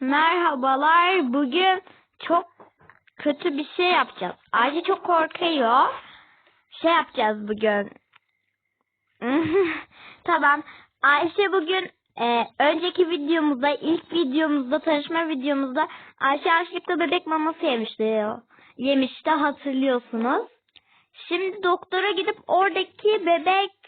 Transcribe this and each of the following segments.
Merhabalar. Bugün çok kötü bir şey yapacağız. Ayşe çok korkuyor. Şey yapacağız bugün. tamam. Ayşe bugün e, önceki videomuzda, ilk videomuzda, tanışma videomuzda Ayşe yanlışlıkla bebek maması yemişti. Yemişti hatırlıyorsunuz. Şimdi doktora gidip oradaki bebek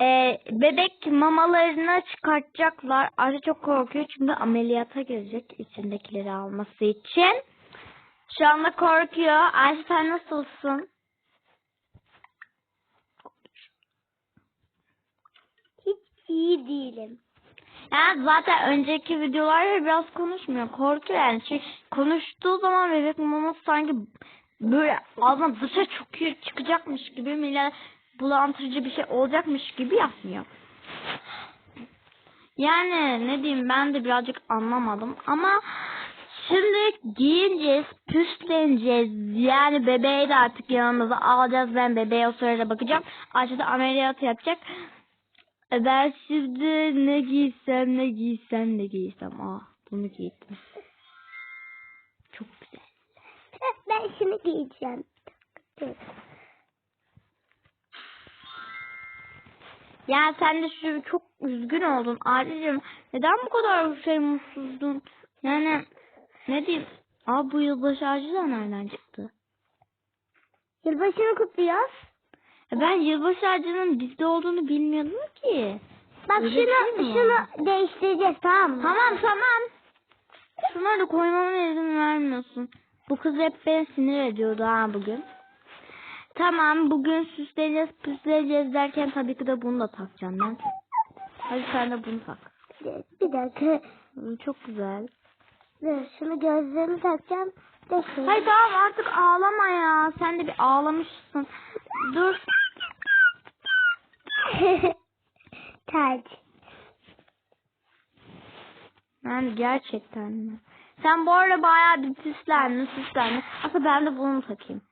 e, bebek mamalarını çıkartacaklar. Ayşe çok korkuyor çünkü ameliyata girecek içindekileri alması için. Şu anda korkuyor. Ayşe sen nasılsın? Hiç iyi değilim. Yani zaten önceki videolarda biraz konuşmuyor. Korkuyor yani. Çünkü konuştuğu zaman bebek maması sanki böyle ağzına dışa çıkıyor, çıkacakmış gibi millet bulandırıcı bir şey olacakmış gibi yapmıyor. Yani ne diyeyim ben de birazcık anlamadım ama şimdi giyineceğiz, püsleneceğiz. Yani bebeği de artık yanımıza alacağız. Ben bebeğe o sırada bakacağım. Ayşe de ameliyat yapacak. E Ben şimdi ne giysem ne giysem ne giysem. Aa bunu giydim. Çok güzel. Ben şunu giyeceğim. Dur. Ya sen de şu çok üzgün oldun Aileciğim. Neden bu kadar şey mutsuzdun? Yani ne diyeyim? Aa bu yılbaşı ağacı da nereden çıktı? Yılbaşını kutluyoruz. E ben yılbaşı ağacının bizde olduğunu bilmiyordum ki. Bak Öyle şunu mi? şunu değiştireceğiz tamam mı? Tamam tamam. Şunları da koymama izin vermiyorsun. Bu kız hep beni sinir ediyordu ha bugün. Tamam bugün süsleyeceğiz püsleyeceğiz derken tabii ki de bunu da takacağım ben. Hadi sen de bunu tak. Bir dakika. Çok güzel. Dur şunu gözlerimi takacağım. Şunu. Hayır tamam artık ağlama ya. Sen de bir ağlamışsın. Dur. Taç. Yani gerçekten mi? Sen bu arada bayağı bir süslendin süslendin. Aslında ben de bunu takayım.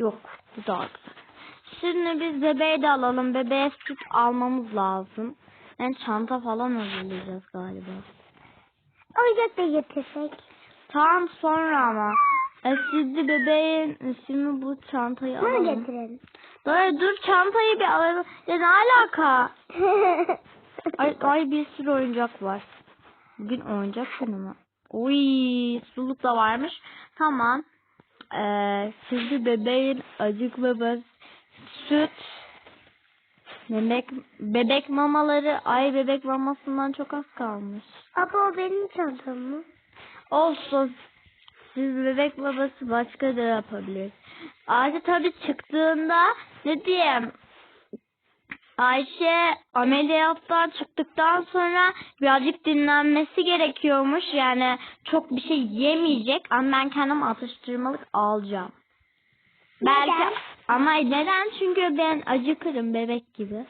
Yok bu daha güzel. Şimdi biz bebeği de alalım. Bebeğe süt almamız lazım. Yani çanta falan hazırlayacağız galiba. Oyuncak da getirsek. Tamam sonra ama. E, şimdi bebeğin şimdi bu çantayı Bunu alalım. getirelim. Dur dur çantayı bir alalım. Ya ne alaka? Ay, ay bir sürü oyuncak var. Bugün oyuncak günü mü? Uy, suluk da varmış. Tamam. Ee, şimdi bebeğin acıkmaması, süt, bebek, bebek mamaları, ay bebek mamasından çok az kalmış. Ama o benim çantam mı? Olsun. Siz bebek babası başka da yapabilir. Ayşe tabii çıktığında ne diyeyim? Ayşe ameliyattan çıktıktan sonra birazcık dinlenmesi gerekiyormuş. Yani çok bir şey yemeyecek ama ben kendim atıştırmalık alacağım. Belki ama neden? Çünkü ben acıkırım bebek gibi.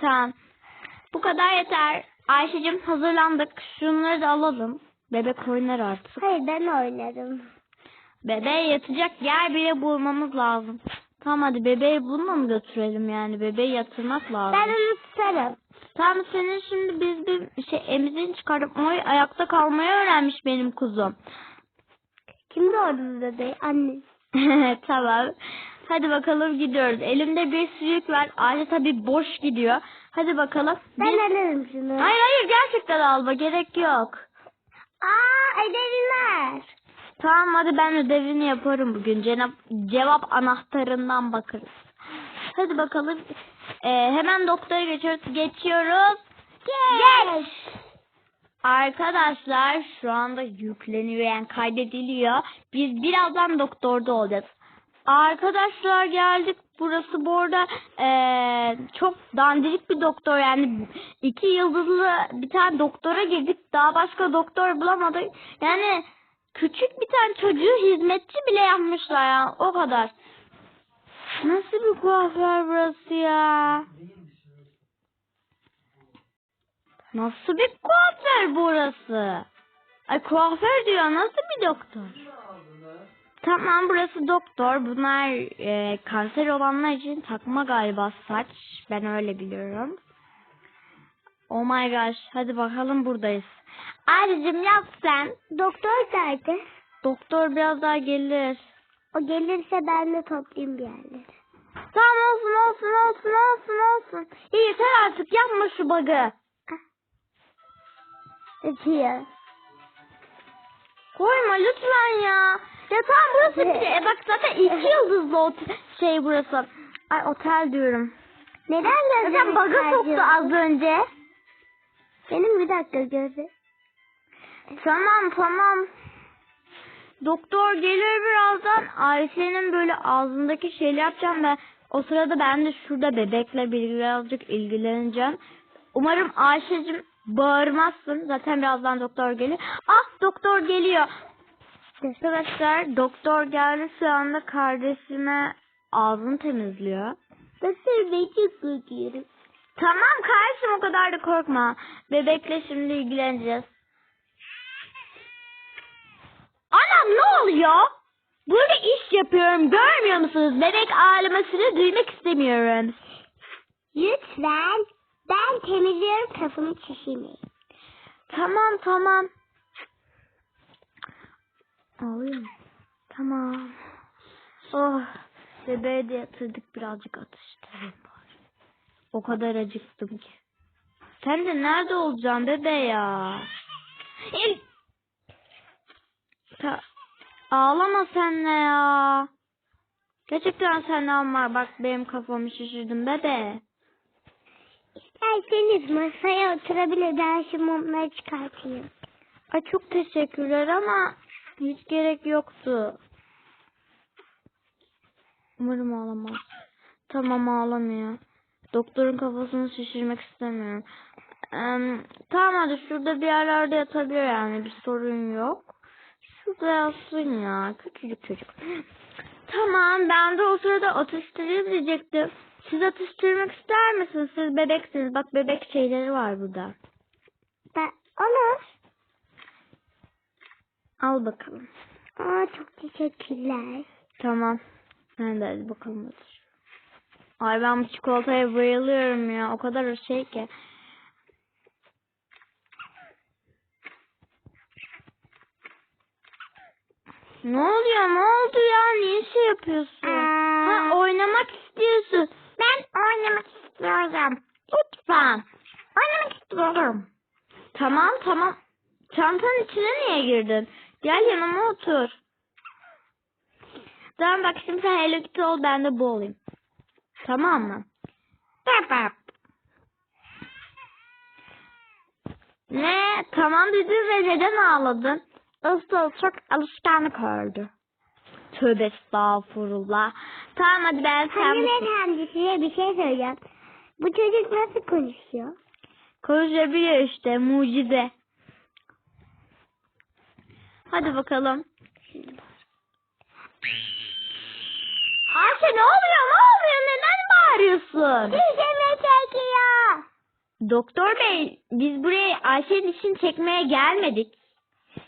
Tamam. Bu kadar yeter. Ayşe'cim hazırlandık. Şunları da alalım. Bebek oynar artık. Hayır ben oynarım. Bebeğe yatacak yer bile bulmamız lazım. Tamam hadi bebeği bununla mı götürelim yani? Bebeği yatırmak lazım. Ben onu tutarım. Tamam senin şimdi biz bir şey emzini çıkarıp oy ayakta kalmayı öğrenmiş benim kuzum. Kim doğurdu bebeği? Anne. tamam. Hadi bakalım gidiyoruz. Elimde bir sürük var. Ayşe tabii boş gidiyor. Hadi bakalım. Ben Biz- alırım şunu. Hayır hayır gerçekten alma gerek yok. Aa ödevler. Tamam hadi ben ödevini yaparım bugün. Cevap, cevap anahtarından bakarız. Hadi bakalım. Ee, hemen doktora geçiyoruz. Geçiyoruz. Geç. Arkadaşlar şu anda yükleniyor yani kaydediliyor. Biz birazdan doktorda olacağız. Arkadaşlar geldik. Burası bu arada eee, çok dandirik bir doktor yani iki yıldızlı bir tane doktora girdik. Daha başka doktor bulamadık. Yani küçük bir tane çocuğu hizmetçi bile yapmışlar ya o kadar. Nasıl bir kuaför burası ya? Nasıl bir kuaför burası? Ay kuaför diyor nasıl bir doktor? Tamam burası doktor. Bunlar e, kanser olanlar için takma galiba saç. Ben öyle biliyorum. Oh my gosh. Hadi bakalım buradayız. Ayrıcım yap sen. Doktor nerede? Doktor biraz daha gelir. O gelirse ben de toplayayım bir yerleri. Tamam olsun olsun olsun olsun olsun. İyi yeter artık yapma şu bug'ı. Ötüyor. Koyma lütfen ya. Ya tamam burası bir de. E bak zaten iki yıldızlı otel, şey burası. Ay otel diyorum. Neden Zaten gözlerimi bug'a soktu az önce. Benim bir dakika gözü. Tamam tamam. Doktor gelir birazdan. Ayşe'nin böyle ağzındaki şeyle yapacağım ben. O sırada ben de şurada bebekle bir birazcık ilgileneceğim. Umarım Ayşe'cim bağırmazsın. Zaten birazdan doktor gelir. Ah doktor geliyor. Arkadaşlar doktor geldi şu anda kardeşime ağzını temizliyor. Doktor ben çok korkuyorum. Tamam kardeşim o kadar da korkma. Bebekle şimdi ilgileneceğiz. Anam ne oluyor? Burada iş yapıyorum görmüyor musunuz? Bebek ağlamasını duymak istemiyorum. Lütfen. Ben temizliyorum kafamı çişimi. Tamam tamam. Ağlıyor? Tamam. Oh bebeği de yatırdık birazcık atıştırayım bari. O kadar acıktım ki. Sen de nerede olacaksın bebe ya? İl- Ta- Ağlama sen de ya. Gerçekten sen ama bak benim kafamı şişirdin bebe. İsterseniz masaya oturabilir. Ben şu mumları çıkartayım. Ay çok teşekkürler ama hiç gerek yoktu. Umarım ağlamaz. Tamam ağlamıyor. Doktorun kafasını şişirmek istemiyorum. Em, tamam hadi şurada bir yerlerde yatabilir yani bir sorun yok. Şurada yatsın ya küçücük çocuk. Tamam ben de o sırada atıştırayım diyecektim. Siz atıştırmak ister misiniz? Siz bebeksiniz. Bak bebek şeyleri var burada. Ben, olur. Al bakalım. Aa, çok teşekkürler. Tamam. Ben de hadi bakalım hadi. Ay ben bu çikolataya bayılıyorum ya. O kadar şey ki. Ne oluyor? Ne oldu ya? Niye şey yapıyorsun? Ha oynamak istiyorsun. Ben oynamak istiyorum. Lütfen. Oynamak istiyorum. Tamam tamam. Çantanın içine niye girdin? Gel yanıma otur. Tamam bak şimdi sen Hello Kitty ol ben de bu olayım. Tamam mı? Tamam. Ne? Tamam dedin ve neden ağladın? Asıl çok alışkanlık oldu. Tövbe estağfurullah. Tamam hadi ben sen Hanımefendi size bir şey söyleyeceğim. Bu çocuk nasıl konuşuyor? Konuşabiliyor işte mucize. Hadi bakalım. Ayşe ne oluyor ne oluyor neden bağırıyorsun? Dişimi çekiyor. Doktor bey biz buraya Ayşe'nin için çekmeye gelmedik.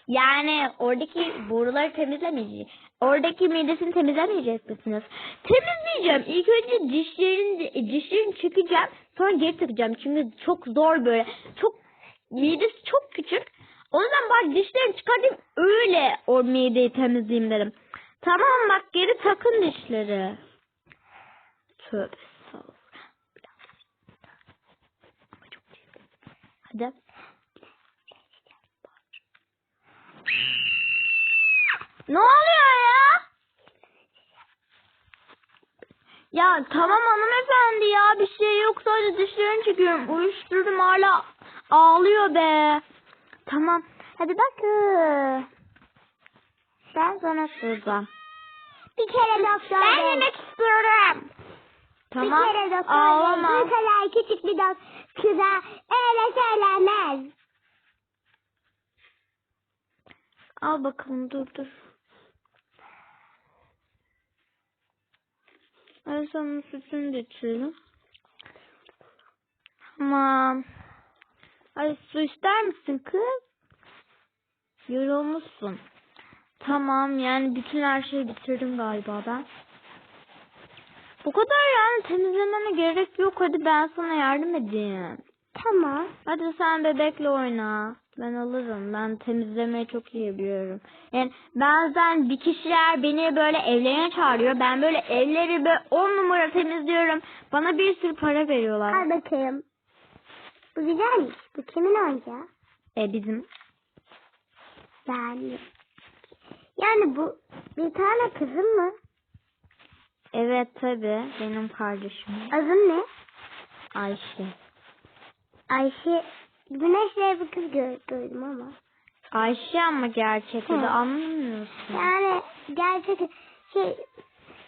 Yani oradaki boruları temizlemeyeceğiz. Oradaki midesini temizlemeyecek misiniz? Temizleyeceğim. İlk önce dişlerini, dişlerini çekeceğim. Sonra geri takacağım. Çünkü çok zor böyle. Çok midesi çok küçük. O yüzden bak dişlerini çıkartayım. Öyle o mideyi temizleyeyim dedim. Tamam bak geri takın dişleri. Tövbe. Hadi. Ne oluyor ya? Ya tamam hanımefendi ya bir şey yok sadece dişlerini çekiyorum. Uyuşturdum hala ağlıyor be. Tamam hadi bak. Ben sana soracağım. Bir kere doktor Ben bey. yemek istiyorum. Tamam Bir kere doktor ağlama. bey. Bu kadar küçük bir dok kıza öyle söylenmez. Al bakalım dur dur. Ben sana sütünü de içelim. Tamam. Ay su ister misin kız? Yorulmuşsun. Tamam yani bütün her şeyi bitirdim galiba ben. Bu kadar yani temizlememe gerek yok. Hadi ben sana yardım edeyim. Tamam. Hadi sen bebekle oyna. Ben alırım. Ben temizlemeyi çok iyi biliyorum. Yani bazen bir kişiler beni böyle evlerine çağırıyor. Ben böyle evleri böyle on numara temizliyorum. Bana bir sürü para veriyorlar. Al bakayım. Bu güzelmiş. Bu kimin oyuncağı? E bizim. Yani. Yani bu bir tane kızım mı? Evet tabi benim kardeşim. Adın ne? Ayşe. Ayşe. Güneşle bir kız gör- gördüm ama. Ayşe ama gerçek adı anlamıyorsun. Yani gerçek şey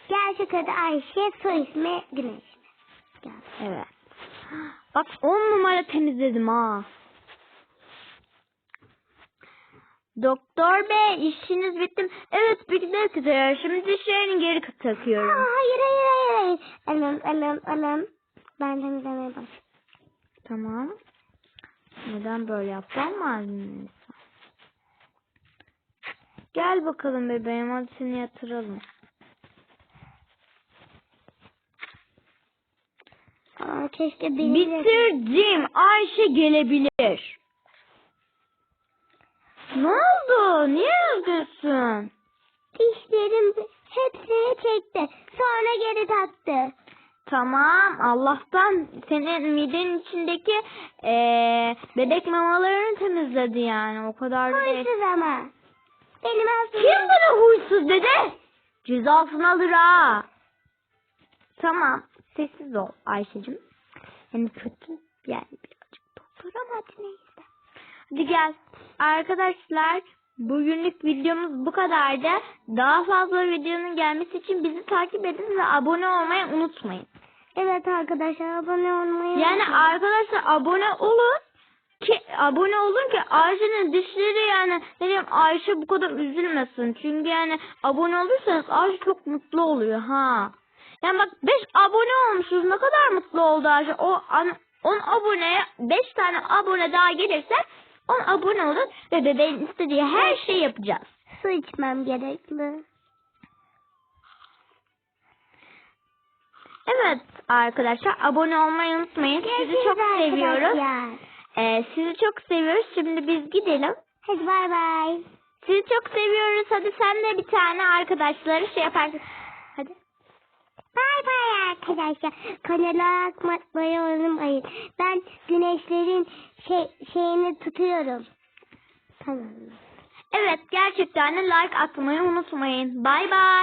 gerçek adı Ayşe, soy ismi Güneş. Evet. Bak on numara temizledim ha. Doktor bey işiniz bitti mi? Evet bitmek üzere. Şimdi dişlerini geri Aa, takıyorum. hayır hayır hayır hayır. Alın alın alın. Ben temizlemeye başladım. Tamam. Neden böyle mı anneniz? Gel bakalım bebeğim hadi seni yatıralım. Aa, keşke beni Bitirdim. Ayşe gelebilir. Ne oldu? Niye üzgünsün? Dişlerim hepsini çekti. Sonra geri taktı. Tamam. Allah'tan senin midenin içindeki eee, bebek mamalarını temizledi yani. O kadar da değil. Huysuz ama. Benim aslında... Kim bana huysuz dedi? Cezasını alır ha. Tamam. Sessiz ol Ayşe'cim. Yani kötü yani birazcık doktor ama hadi gel. Arkadaşlar bugünlük videomuz bu kadardı. Daha fazla videonun gelmesi için bizi takip edin ve abone olmayı unutmayın. Evet arkadaşlar abone olmayı Yani unutmayın. arkadaşlar abone olun ki abone olun ki Ayşe'nin dişleri yani ne diyeyim Ayşe bu kadar üzülmesin. Çünkü yani abone olursanız Ayşe çok mutlu oluyor ha. Yani bak 5 abone olmuşuz ne kadar mutlu oldu Ayşe. O an 10 aboneye 5 tane abone daha gelirse 10 abone olur ve bebeğin istediği her şeyi yapacağız. Su içmem gerekli. Evet arkadaşlar abone olmayı unutmayın. Sizi Görüşürüz çok seviyoruz. arkadaşlar. Ee, sizi çok seviyoruz. Şimdi biz gidelim. Hadi bay bay. Sizi çok seviyoruz. Hadi sen de bir tane arkadaşları şey yaparsın. Hadi. Bay bay arkadaşlar. Kanala atmayı unutmayın. Ben güneşlerin şey, şeyini tutuyorum. Tamam. Evet gerçekten like atmayı unutmayın. Bay bay.